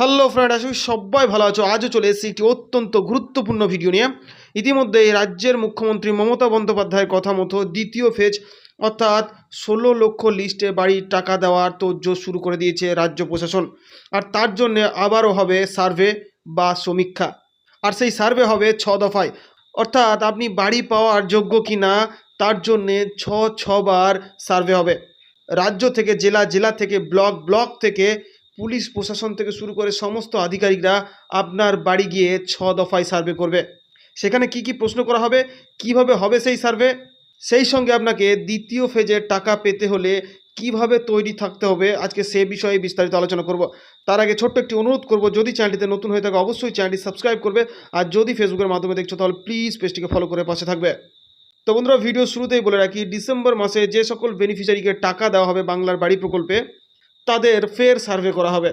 Hello friend, আশা সবাই ভালো আছো। আজও চলে এসেছি একটি অত্যন্ত গুরুত্বপূর্ণ ভিডিও নিয়ে। ইতিমধ্যে রাজ্যের মুখ্যমন্ত্রী মমতা বন্দ্যোপাধ্যায়ের কথা মতো দ্বিতীয় ফেজ, অর্থাৎ ষোলো লক্ষ লিস্টে বাড়ির টাকা দেওয়ার তোড়জোড় শুরু করে দিয়েছে রাজ্য প্রশাসন। আর তার জন্য আবারও হবে সার্ভে বা সমীক্ষা। আর সেই সার্ভে হবে ছ দফায়। অর্থাৎ আপনি বাড়ি পাওয়ার যোগ্য কি না তার জন্যে ছ ছবার সার্ভে হবে। রাজ্য থেকে, জেলা জেলা থেকে, ব্লক ব্লক থেকে পুলিশ প্রশাসন থেকে শুরু করে সমস্ত আধিকারিকরা আপনার বাড়ি গিয়ে ছ দফায় সার্ভে করবে। সেখানে কি কি প্রশ্ন করা হবে? কীভাবে হবে সেই সার্ভে? সেই সঙ্গে আপনাকে দ্বিতীয় ফেজের টাকা পেতে হলে কীভাবে তৈরি থাকতে হবে? আজকে সে বিষয়ে বিস্তারিত আলোচনা করব। তার আগে ছোট্ট একটি অনুরোধ করব, যদি চ্যানেলটিতে নতুন হয়ে থাকে অবশ্যই চ্যানেলটি সাবস্ক্রাইব করবে আর যদি ফেসবুকের মাধ্যমে দেখছ তাহলে প্লিজ পেজটিকে ফলো করে পাশে থাকবে। তো বন্ধুরা, ভিডিও শুরুতেই বলে রাখি, ডিসেম্বর মাসে যে সকল বেনিফিশিয়ারিকে টাকা দেওয়া হবে বাংলার বাড়ি প্রকল্পে তাদের ফের সার্ভে করা হবে।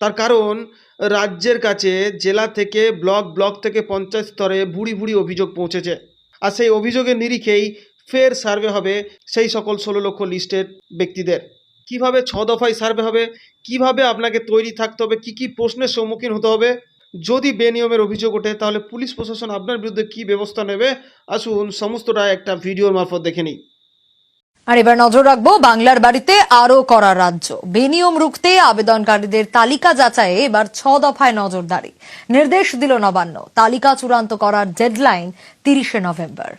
তার কারণ, রাজ্যের কাছে জেলা থেকে ব্লক ব্লক থেকে পঞ্চায়েত স্তরে বুড়ি বুড়ি অভিযোগ পৌঁছেছে। আর সেই অভিযোগের নিরিখেই ফের সার্ভে হবে সেই সকল ষোলো লক্ষ লিস্টের ব্যক্তিদের। কীভাবে ছ দফায় সার্ভে হবে? কীভাবে আপনাকে তৈরি থাকতে হবে? কি কি প্রশ্নের সম্মুখীন হতে হবে? যদি বেনিয়মের অভিযোগ ওঠে, তাহলে পুলিশ প্রশাসন আপনার বিরুদ্ধে কি ব্যবস্থা নেবে? আসুন, সমস্তটা একটা ভিডিওর মারফত দেখে নিই। আর এবার নজর রাখব বাংলার বাড়িতে আরও করা রাজ্য। বেনিয়ম রুখতে আবেদনকারীদের তালিকা যাচাইয়ে এবার ছ দফায় নজরদারি। নির্দেশ দিল নবান্ন। তালিকা চূড়ান্ত করার ডেডলাইন তিরিশে নভেম্বর।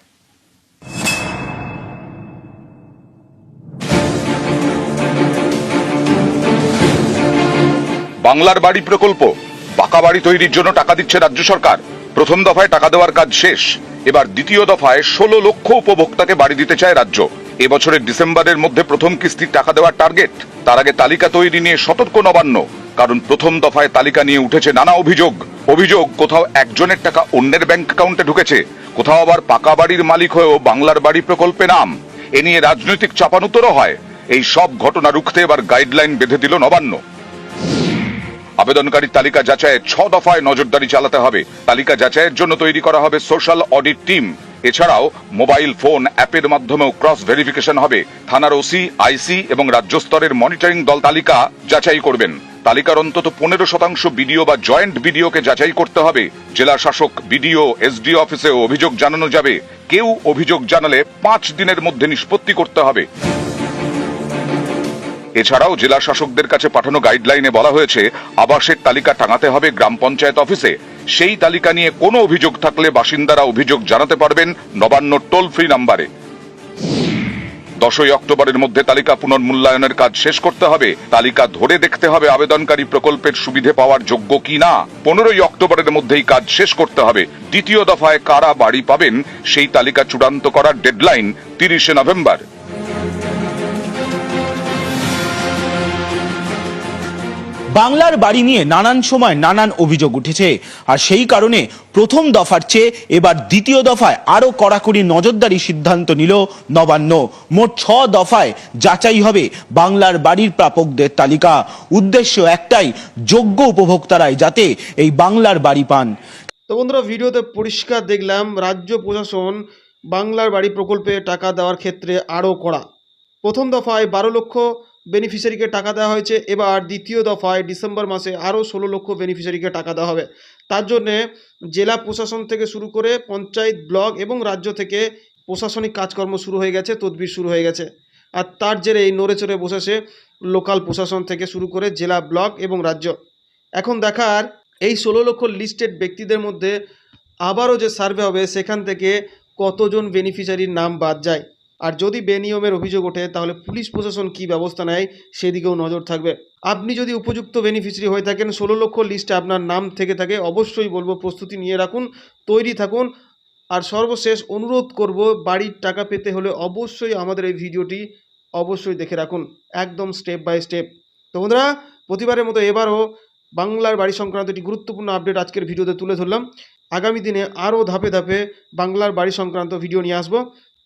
বাংলার বাড়ি প্রকল্প। পাকা বাড়ি তৈরির জন্য টাকা দিচ্ছে রাজ্য সরকার। প্রথম দফায় টাকা দেওয়ার কাজ শেষ। এবার দ্বিতীয় দফায় ষোলো লক্ষ উপভোক্তাকে বাড়ি দিতে চায় রাজ্য। এবছরের ডিসেম্বরের মধ্যে প্রথম কিস্তির টাকা দেওয়ার টার্গেট। তার আগে তালিকা তৈরি নিয়ে সতর্ক নবান্ন, কারণ প্রথম দফায় তালিকা নিয়ে উঠেছে নানা অভিযোগ। অভিযোগ, কোথাও একজনের টাকা অন্যের ব্যাংক অ্যাকাউন্টে ঢুকেছে। কোথাও আবার পাকা বাড়ির মালিক হয়েও বাংলার বাড়ি প্রকল্পে নাম। এ নিয়ে রাজনৈতিক চাপানুতরও হয়। এই সব ঘটনা রুখতে এবার গাইডলাইন বেঁধে দিল নবান্ন। আবেদনকারী তালিকা যাচাইয়ে ছ দফায় নজরদারি চালাতে হবে। তালিকা যাচাইয়ের জন্য তৈরি করা হবে সোশ্যাল অডিট টিম। এছাড়াও মোবাইল ফোন অ্যাপের মাধ্যমেও ক্রস ভেরিফিকেশন হবে। থানার ওসি, আইসি এবং রাজ্য স্তরের মনিটরিং দল তালিকা যাচাই করবেন। তালিকার অন্তত পনেরো শতাংশ বিডিও বা জয়েন্ট বিডিওকে যাচাই করতে হবে। জেলা শাসক, বিডিও এসডিও অফিসে অভিযোগ জানানো যাবে। কেউ অভিযোগ জানালে পাঁচ দিনের মধ্যে নিষ্পত্তি করতে হবে। এছাড়াও জেলা শাসকদের কাছে পাঠানো গাইডলাইনে বলা হয়েছে, আবাসের তালিকা টাঙাতে হবে গ্রাম পঞ্চায়েত অফিসে। সেই তালিকা নিয়ে কোনো অভিযোগ থাকলে বাসিন্দারা অভিযোগ জানাতে পারবেন নবান্ন টোল ফ্রি নাম্বারে দশই অক্টোবরের মধ্যে তালিকা পুনর্মূল্যায়নের কাজ শেষ করতে হবে। তালিকা ধরে দেখতে হবে আবেদনকারী প্রকল্পের সুবিধে পাওয়ার যোগ্য কি না পনেরোই অক্টোবরের মধ্যেই কাজ শেষ করতে হবে। দ্বিতীয় দফায় কারা বাড়ি পাবেন, সেই তালিকা চূড়ান্ত করার ডেডলাইন তিরিশে নভেম্বর। বাংলার বাড়ি নিয়ে নানান সময় নানান অভিযোগ উঠেছে। আর সেই কারণে প্রথম দফার চেয়ে এবার দ্বিতীয় দফায় আরও কড়াকড়ি নজরদারি সিদ্ধান্ত নিল নবান্ন। মোট ছ দফায় যাচাই হবে বাংলার বাড়ির প্রাপকদের তালিকা। উদ্দেশ্য একটাই, যোগ্য উপভোক্তারাই যাতে এই বাংলার বাড়ি পান। তো বন্ধুরা, ভিডিওতে পরিষ্কার দেখলাম, রাজ্য প্রশাসন বাংলার বাড়ি প্রকল্পে টাকা দেওয়ার ক্ষেত্রে আরও কড়া। প্রথম দফায় বারো লক্ষ বেনিফিশিয়ারিকে টাকা দেওয়া হয়েছে। এবার দ্বিতীয় দফায় ডিসেম্বর মাসে আরও ষোলো লক্ষ বেনিফিশিয়ারিকে টাকা দেওয়া হবে। তার জন্যে জেলা প্রশাসন থেকে শুরু করে পঞ্চায়েত ব্লক এবং রাজ্য থেকে প্রশাসনিক কাজকর্ম শুরু হয়ে গেছে, তদবির শুরু হয়ে গেছে। আর তার জেরে এই নড়ে চড়ে বসেছে লোকাল প্রশাসন থেকে শুরু করে জেলা ব্লক এবং রাজ্য। এখন দেখার এই ষোলো লক্ষ লিস্টেড ব্যক্তিদের মধ্যে আবারও যে সার্ভে হবে, সেখান থেকে কতজন বেনিফিশিয়ারির নাম বাদ যায়। আর যদি বেনিয়মের অভিযোগ ওঠে, তাহলে পুলিশ প্রশাসন কী ব্যবস্থা নেয় সেদিকেও নজর থাকবে। আপনি যদি উপযুক্ত বেনিফিশিয়ারি হয়ে থাকেন, ষোলো লক্ষ লিস্টে আপনার নাম থেকে থাকে, অবশ্যই বলব প্রস্তুতি নিয়ে রাখুন, তৈরি থাকুন। আর সর্বশেষ অনুরোধ করব, বাড়ির টাকা পেতে হলে অবশ্যই আমাদের এই ভিডিওটি অবশ্যই দেখে রাখুন, একদম স্টেপ বাই স্টেপ তো বন্ধুরা, প্রতিবারের মতো এবারও বাংলার বাড়ি সংক্রান্ত একটি গুরুত্বপূর্ণ আপডেট আজকের ভিডিওতে তুলে ধরলাম। আগামী দিনে আরও ধাপে ধাপে বাংলার বাড়ি সংক্রান্ত ভিডিও নিয়ে আসব।